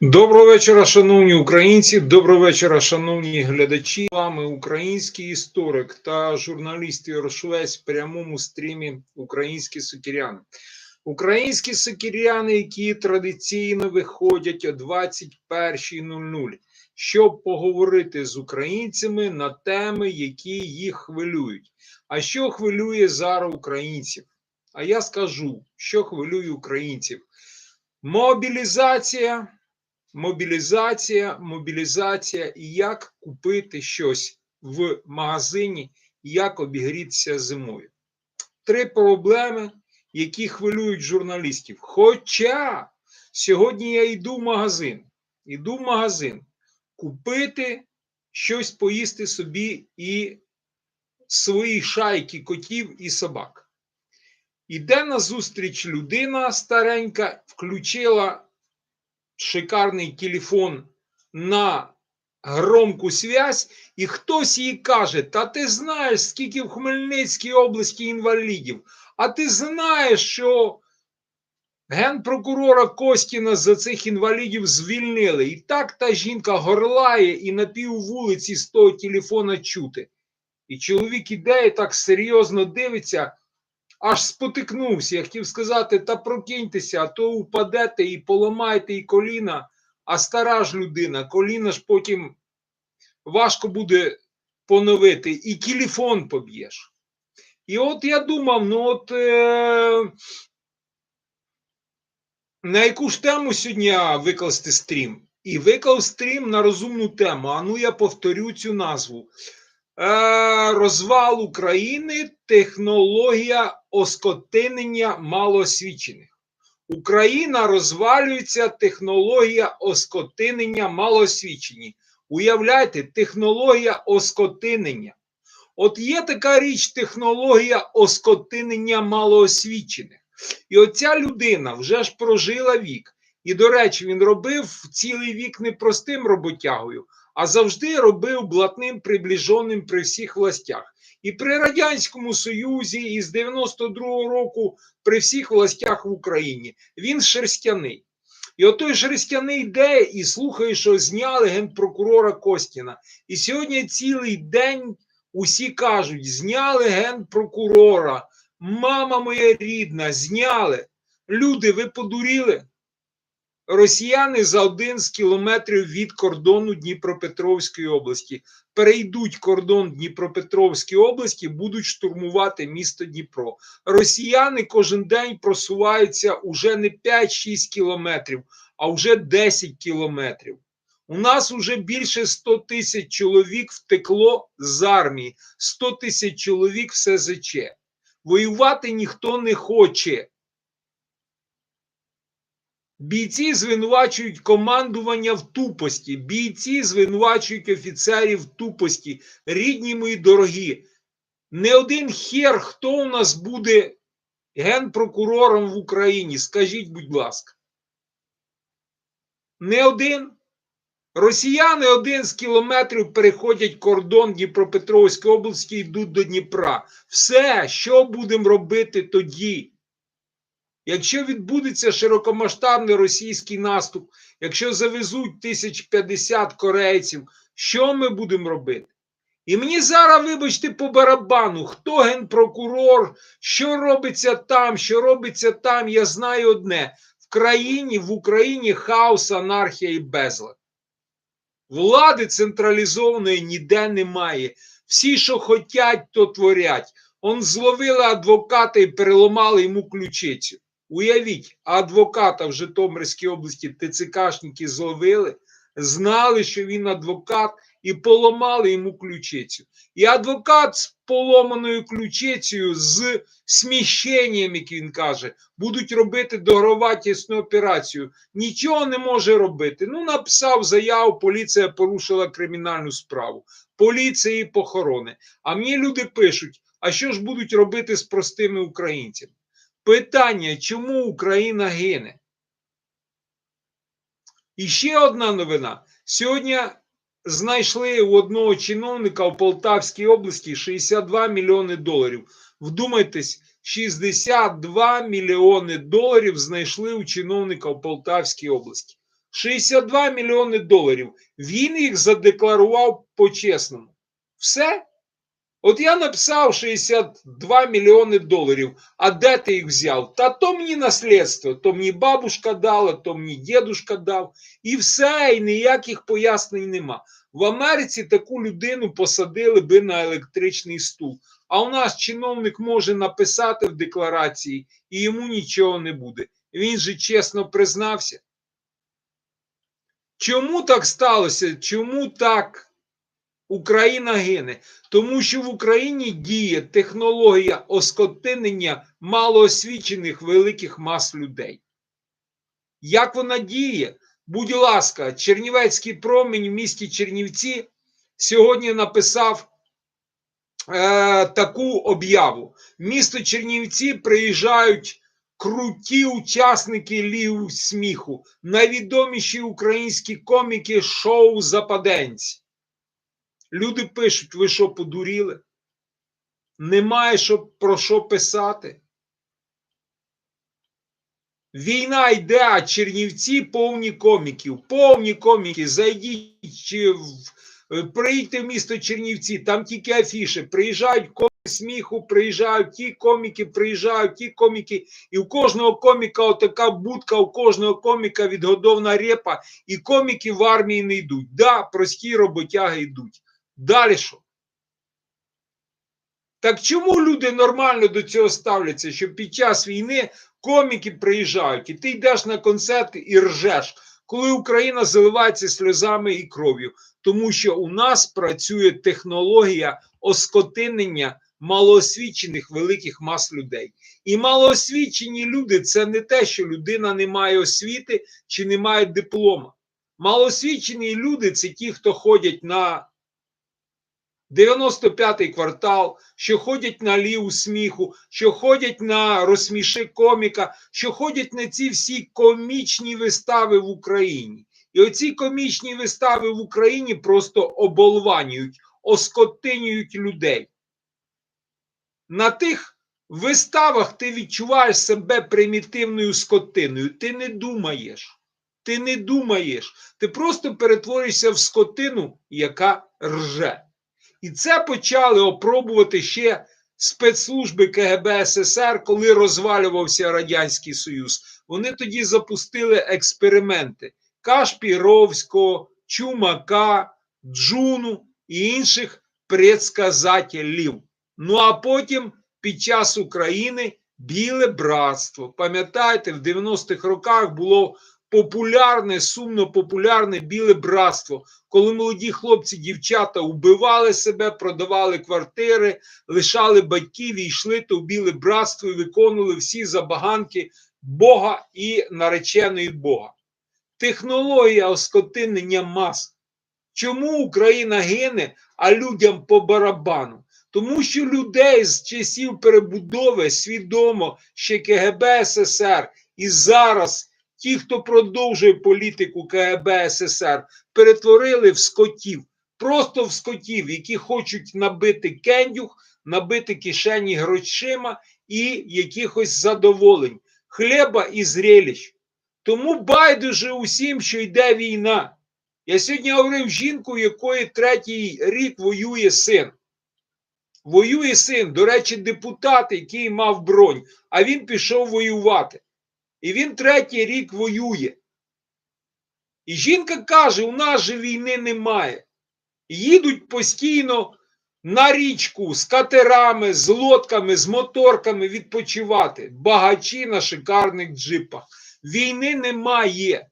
Доброго вечора, шановні українці. Доброго вечора, шановні глядачі. З вами український історик та журналіст Ярошвець в прямому стрімі Українські сокіряни. Українські сокіряни, які традиційно виходять о 21.00, щоб поговорити з українцями на теми, які їх хвилюють. А що хвилює зараз українців? А я скажу, що хвилює українців. Мобілізація мобілізація, мобілізація як купити щось в магазині, як обігрітися зимою. Три проблеми, які хвилюють журналістів. Хоча сьогодні я йду в магазин, йду в магазин купити щось поїсти собі і свої шайки котів і собак. Іде назустріч людина старенька, включила шикарний телефон на громку связь, і хтось їй каже: Та ти знаєш, скільки в Хмельницькій області інвалідів, а ти знаєш, що генпрокурора Костіна за цих інвалідів звільнили. І так та жінка горлає і на пів вулиці з того телефона чути. І чоловік іде і так серйозно дивиться аж спотикнувся. Я хотів сказати, та прокиньтеся, а то упадете і поламаєте і коліна, а стара ж людина, коліна ж потім важко буде поновити, і телефон поб'єш. І от я думав, ну от е, на яку ж тему сьогодні викласти стрім? І виклав стрім на розумну тему. А ну я повторю цю назву. Е, розвал України, технологія оскотинення малоосвічених. Україна розвалюється, технологія оскотинення малоосвічені. Уявляйте, технологія оскотинення. От є така річ, технологія оскотинення малоосвічених. І оця людина вже ж прожила вік. І, до речі, він робив цілий вік не простим роботягою, а завжди робив блатним приближеним при всіх властях. І при Радянському Союзі, і з 92-го року при всіх властях в Україні. Він шерстяний. І отой шерстяний йде і слухає, що зняли генпрокурора Костіна. І сьогодні цілий день усі кажуть: зняли генпрокурора, мама моя рідна, зняли. Люди, ви подуріли? Росіяни за один з кілометрів від кордону Дніпропетровської області перейдуть кордон Дніпропетровської області, будуть штурмувати місто Дніпро. Росіяни кожен день просуваються уже не 5-6 кілометрів, а вже 10 кілометрів. У нас вже більше 100 тисяч чоловік втекло з армії, 100 тисяч чоловік в СЗЧ. Воювати ніхто не хоче. Бійці звинувачують командування в тупості, бійці звинувачують офіцерів в тупості, рідні мої дорогі. Не один хер, хто у нас буде генпрокурором в Україні, скажіть, будь ласка. Не один. Росіяни один з кілометрів переходять кордон Дніпропетровської області і йдуть до Дніпра. Все, що будемо робити тоді? Якщо відбудеться широкомасштабний російський наступ, якщо завезуть 1050 корейців, що ми будемо робити? І мені зараз, вибачте, по барабану, хто генпрокурор, що робиться там, що робиться там, я знаю одне: в країні, в Україні хаос, анархія і безлад. Влади централізованої ніде немає. Всі, що хотять, то творять. Он зловили адвоката і переламали йому ключицю. Уявіть, адвоката в Житомирській області ТЦКшники зловили, знали, що він адвокат, і поламали йому ключицю. І адвокат з поломаною ключицею, з сміщенням, як він каже, будуть робити догроватісну операцію. Нічого не може робити. Ну, написав заяву, поліція порушила кримінальну справу. Поліції похорони. А мені люди пишуть: а що ж будуть робити з простими українцями? Питання, чому Україна гине? І ще одна новина. Сьогодні знайшли у одного чиновника в Полтавській області 62 мільйони доларів. Вдумайтесь, 62 мільйони доларів знайшли у чиновника в Полтавській області. 62 мільйони доларів. Він їх задекларував по-чесному. Все. От я написав 62 мільйони доларів. А де ти їх взяв? Та то мені наслідство, то мені бабушка дала, то мені дідушка дав. І все, і ніяких пояснень нема. В Америці таку людину посадили би на електричний стул. А у нас чиновник може написати в декларації, і йому нічого не буде. Він же чесно признався. Чому так сталося? Чому так Україна гине? Тому що в Україні діє технологія оскотинення малоосвічених великих мас людей. Як вона діє? Будь ласка, Чернівецький промінь в місті Чернівці сьогодні написав е, таку об'яву. Місто Чернівці приїжджають круті учасники лів сміху, найвідоміші українські коміки шоу Западенці. Люди пишуть: ви що подуріли? Немає що, про що писати. Війна йде, а Чернівці повні коміків, повні коміки. Зайдіть е, приїдьте в місто Чернівці, там тільки афіші. Приїжджають коміки сміху, приїжджають ті коміки, приїжджають ті коміки, і у кожного коміка отака будка, у кожного коміка відгодована репа, і коміки в армії не йдуть. Да, прості роботяги йдуть. Далі що? Так чому люди нормально до цього ставляться, що під час війни коміки приїжджають, і ти йдеш на концерти і ржеш, коли Україна заливається сльозами і кров'ю, тому що у нас працює технологія оскотинення малоосвічених великих мас людей. І малоосвічені люди це не те, що людина не має освіти чи не має диплома. Малоосвічені люди це ті, хто ходять на 95-й квартал, що ходять на ліву сміху, що ходять на розсміши коміка, що ходять на ці всі комічні вистави в Україні. І оці комічні вистави в Україні просто оболванюють, оскотинюють людей. На тих виставах ти відчуваєш себе примітивною скотиною. Ти не думаєш. Ти не думаєш. Ти просто перетворюєшся в скотину, яка рже. І це почали опробувати ще спецслужби КГБ СССР, коли розвалювався Радянський Союз. Вони тоді запустили експерименти Кашпіровського, Чумака, Джуну і інших предсказателів. Ну а потім під час України біле братство. Пам'ятаєте, в 90-х роках було популярне, сумно популярне біле братство, коли молоді хлопці, дівчата убивали себе, продавали квартири, лишали батьків і йшли то в біле братство і виконували всі забаганки Бога і нареченої Бога. Технологія оскотинення мас. Чому Україна гине, а людям по барабану? Тому що людей з часів перебудови свідомо ще КГБ СССР і зараз ті, хто продовжує політику КГБ СССР, перетворили в скотів, просто в скотів, які хочуть набити кендюх, набити кишені грошима і якихось задоволень, хліба і зрелищ. Тому байдуже усім, що йде війна. Я сьогодні говорив з жінкою, якої третій рік воює син. Воює син, до речі, депутат, який мав бронь, а він пішов воювати. І він третій рік воює. І жінка каже: у нас же війни немає. Їдуть постійно на річку з катерами, з лодками, з моторками відпочивати. Багачі на шикарних джипах. Війни немає.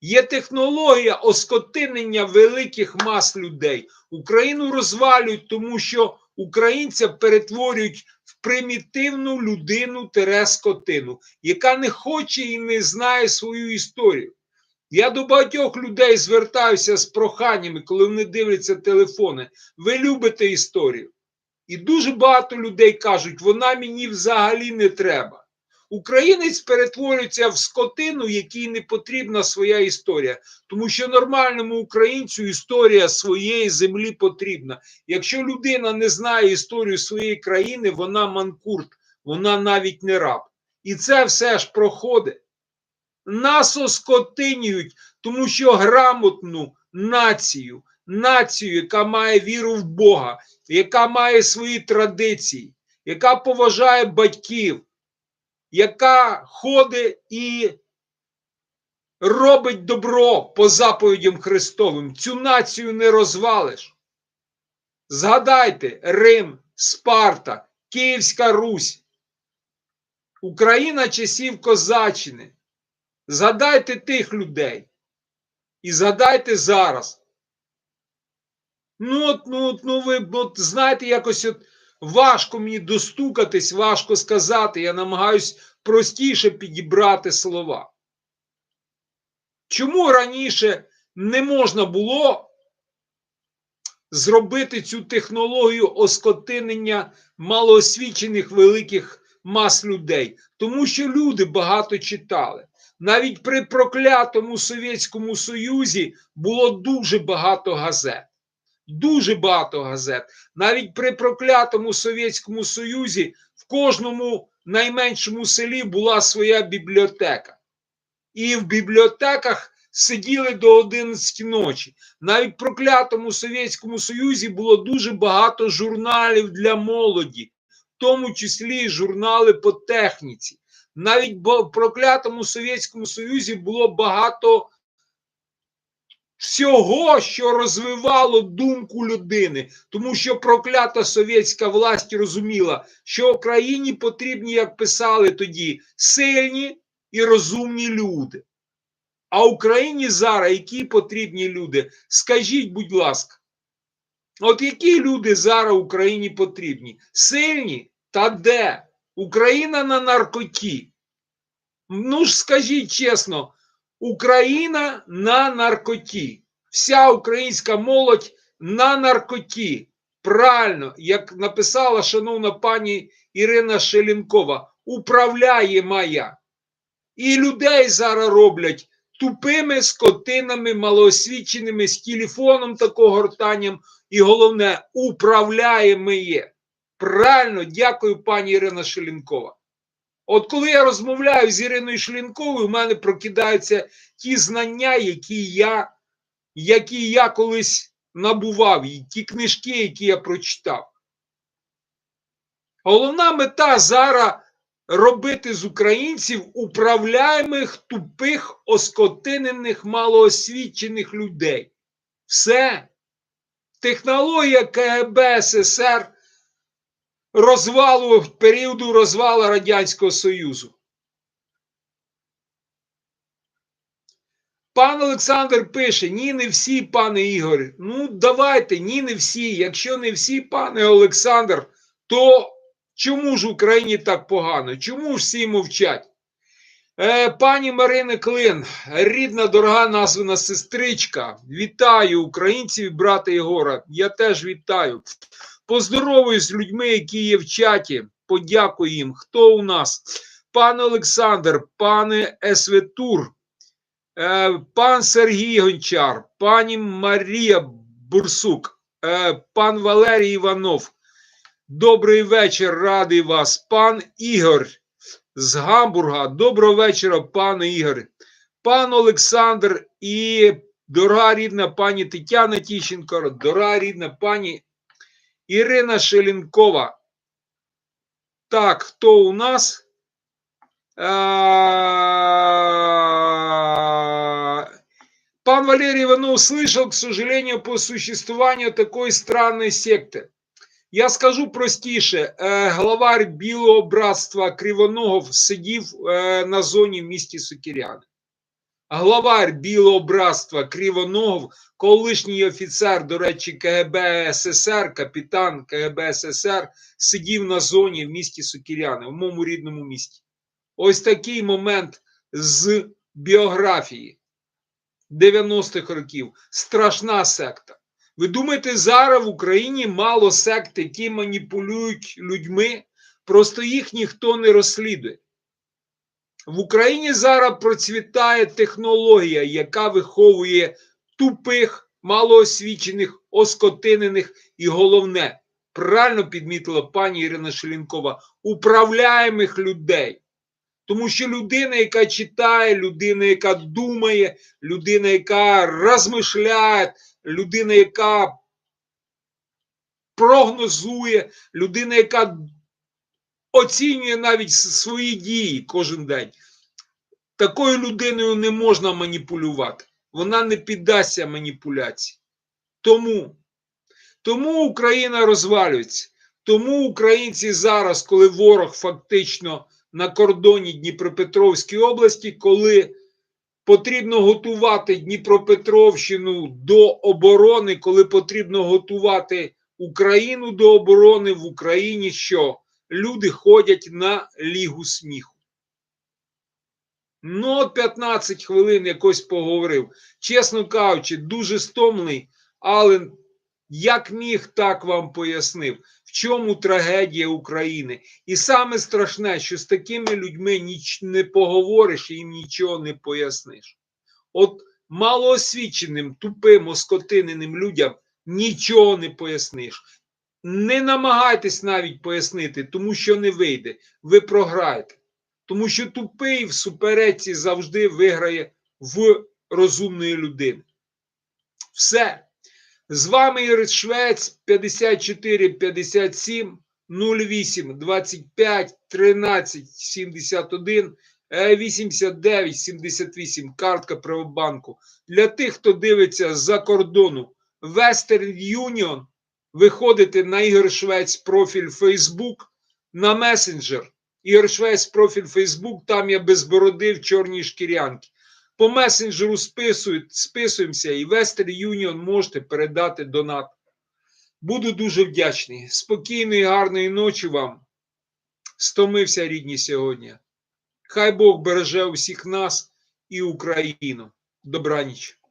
Є технологія оскотинення великих мас людей. Україну розвалюють, тому що українця перетворюють примітивну людину скотину, яка не хоче і не знає свою історію. Я до багатьох людей звертаюся з проханнями, коли вони дивляться телефони. Ви любите історію. І дуже багато людей кажуть, вона мені взагалі не треба. Українець перетворюється в скотину, якій не потрібна своя історія, тому що нормальному українцю історія своєї землі потрібна. Якщо людина не знає історію своєї країни, вона манкурт, вона навіть не раб. І це все ж проходить. нас оскотинюють, тому що грамотну націю, націю, яка має віру в Бога, яка має свої традиції, яка поважає батьків, яка ходить і робить добро по заповідям Христовим. Цю націю не розвалиш. Згадайте Рим, Спарта, Київська Русь, Україна часів Козаччини. Згадайте тих людей. І згадайте зараз. Ну, от, ну, от, ну ви от, знаєте, якось от важко мені достукатись, важко сказати. Я намагаюсь простіше підібрати слова. Чому раніше не можна було зробити цю технологію оскотинення малоосвічених великих мас людей? Тому що люди багато читали. Навіть при проклятому Совєтському Союзі було дуже багато газет. Дуже багато газет. Навіть при проклятому Совєтському Союзі в кожному найменшому селі була своя бібліотека. І в бібліотеках сиділи до 11 ночі. Навіть в проклятому Совєтському Союзі було дуже багато журналів для молоді, в тому числі журнали по техніці. Навіть в проклятому Совєтському Союзі було багато всього, що розвивало думку людини, тому що проклята совєтська власть розуміла, що Україні потрібні, як писали тоді, сильні і розумні люди. А Україні зараз які потрібні люди? Скажіть, будь ласка, от які люди зараз Україні потрібні? Сильні? Та де? Україна на наркоті. Ну ж скажіть чесно, Україна на наркоті. Вся українська молодь на наркоті. Правильно, як написала шановна пані Ірина Шелінкова, управляє моя. І людей зараз роблять тупими скотинами, малоосвіченими, з телефоном такого гортанням. І головне, управляє моє. Правильно, дякую, пані Ірина Шелінкова. От коли я розмовляю з Іриною Шлінковою, в мене прокидаються ті знання, які я, які я колись набував, і ті книжки, які я прочитав. Головна мета зараз робити з українців управляємих, тупих, оскотинених, малоосвічених людей. Все. Технологія КГБ СССР розвалу періоду розвалу Радянського Союзу. Пан Олександр пише: ні, не всі, пане Ігор. Ну, давайте, ні, не всі. Якщо не всі, пане Олександр, то чому ж Україні так погано? Чому ж всі мовчать? Е, Пані Марина Клин, рідна, дорога названа сестричка. Вітаю українців, брата Єгора. Я теж вітаю. Поздоровую з людьми, які є в чаті. Подякую їм. Хто у нас? Пане Олександр, пане Есветур, е, пан Сергій Гончар, пані Марія Бурсук, е, пан Валерій Іванов. Добрий вечір, радий вас. Пан Ігор з Гамбурга. Доброго вечора, пане Ігор. Пан Олександр і дорога рідна пані Тетяна Тіщенко, дорога рідна пані Ірина Шелінкова. Так, хто у нас? А, Пан Валерий Иванов слышал, к сожалению, по существованию такой странной секты. Я скажу простіше, е, главар Білого братства Кривоногов сидів е, на зоні в місті Сокіряни. Главар Білого братства Кривоногов, колишній офіцер, до речі, КГБ СССР, капітан КГБ СССР, сидів на зоні в місті Сокіряни, в моєму рідному місті. Ось такий момент з біографії 90-х років. Страшна секта. Ви думаєте, зараз в Україні мало сект, які маніпулюють людьми, просто їх ніхто не розслідує. В Україні зараз процвітає технологія, яка виховує тупих, малоосвічених, оскотинених і головне, правильно підмітила пані Ірина Шелінкова, управляємих людей. Тому що людина, яка читає, людина, яка думає, людина, яка розмишляє, людина, яка прогнозує, людина, яка оцінює навіть свої дії кожен день. Такою людиною не можна маніпулювати. Вона не піддасться маніпуляції. Тому, тому Україна розвалюється. Тому українці зараз, коли ворог фактично на кордоні Дніпропетровської області, коли потрібно готувати Дніпропетровщину до оборони, коли потрібно готувати Україну до оборони в Україні, що люди ходять на лігу сміху. Ну, от 15 хвилин якось поговорив. Чесно кажучи, дуже стомлений, але як міг, так вам пояснив, в чому трагедія України. І саме страшне, що з такими людьми ніч не поговориш і їм нічого не поясниш. От малоосвіченим, тупим, оскотиненим людям нічого не поясниш. Не намагайтесь навіть пояснити, тому що не вийде. Ви програєте. Тому що тупий в суперечці завжди виграє в розумної людини. Все. З вами Ігор Швець 54 57 08 25 13 71 е, 89 78 картка Приватбанку. Для тих, хто дивиться з-за кордону Western Union, виходите на Ігор Швець профіль Facebook, на месенджер. Ігор Швець профіль Facebook, там я без бороди в чорній шкірянці. По месенджеру списуємося і Western Union можете передати донат. Буду дуже вдячний. Спокійної, гарної ночі вам. Стомився рідні сьогодні. Хай Бог береже усіх нас і Україну. Добраніч.